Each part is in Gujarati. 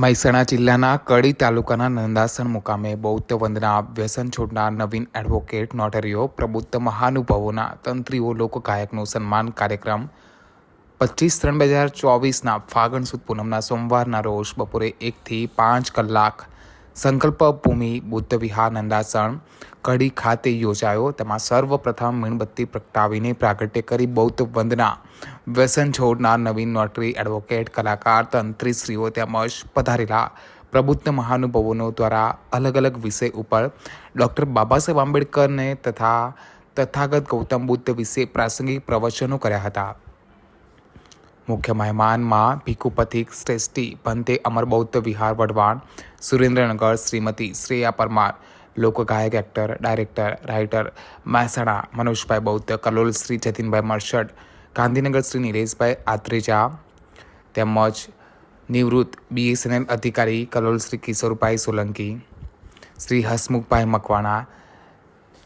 મહેસાણા જિલ્લાના કડી તાલુકાના નંદાસણ મુકામે બૌદ્ધ વંદના વ્યસન છોડનાર નવીન એડવોકેટ નોટરીઓ પ્રબુદ્ધ મહાનુભાવોના તંત્રીઓ લોકગાયકનો સન્માન કાર્યક્રમ પચીસ ત્રણ બે હજાર ચોવીસના ફાગણ સુદ પૂનમના સોમવારના રોજ બપોરે એકથી પાંચ કલાક સંકલ્પ ભૂમિ બુદ્ધ વિહાર, નંદાસણ કડી ખાતે યોજાયો. તેમાં સર્વપ્રથમ મીણબત્તી પ્રગટાવીને પ્રાગટ્ય કરી બૌદ્ધ વંદના. વ્યસન છોડનાર નવીન નોટરી એડવોકેટ કલાકાર, તંત્રીશ્રીઓ તેમજ પધારેલા પ્રબુદ્ધ મહાનુભાવોનો દ્વારા અલગ અલગ વિષય ઉપર ડૉક્ટર બાબા સાહેબ આંબેડકરને તથા તથાગત ગૌતમ બુદ્ધ વિશે પ્રાસંગિક પ્રવચનો કર્યા હતા. મુખ્ય મહેમાનમાં ભીખુપથિક શ્રેષ્ઠી ભંતે અમર બૌદ્ધ વિહાર Wadhwan Surendranagar Shrimati Shreya Parmar લોકગાયક actor director writer Mehsana, Manojbhai Bauddh, Kalol Shri જતીનભાઈ મર્શડ ગાંધીનગર શ્રી નિલેશભાઈ આત્રેજા, તેમજ નિવૃત્ત બીએસએનએલ અધિકારી કલોલ શ્રી કિશોરભાઈ સોલંકી, શ્રી હસમુખભાઈ મકવાણા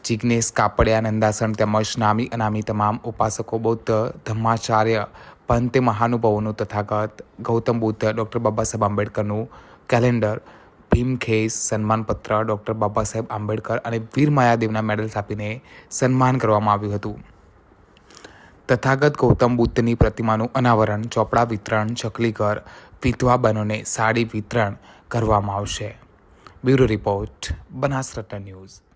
જિજ્ઞેશ કાપડિયા નંદાસણ તેમજ નામી અનામી તમામ ઉપાસકો બૌદ્ધ ધમ્માચાર્ય પંતે મહાનુભાવોનું તથાગત, ગૌતમ બુદ્ધ, ડૉક્ટર બાબા સાહેબ આંબેડકરનું કેલેન્ડર ભીમખેસ, સન્માનપત્ર, ડૉક્ટર બાબા સાહેબ આંબેડકર અને વીર માયાદેવના મેડલ્સ આપીને સન્માન કરવામાં આવ્યું હતું. તથાગત ગૌતમ બુદ્ધની પ્રતિમાનું અનાવરણ, ચોપડા વિતરણ ચકલી ઘર વિધવા બહેનોને સાડી વિતરણ કરવામાં આવશે. Bureau report Banaskantha news.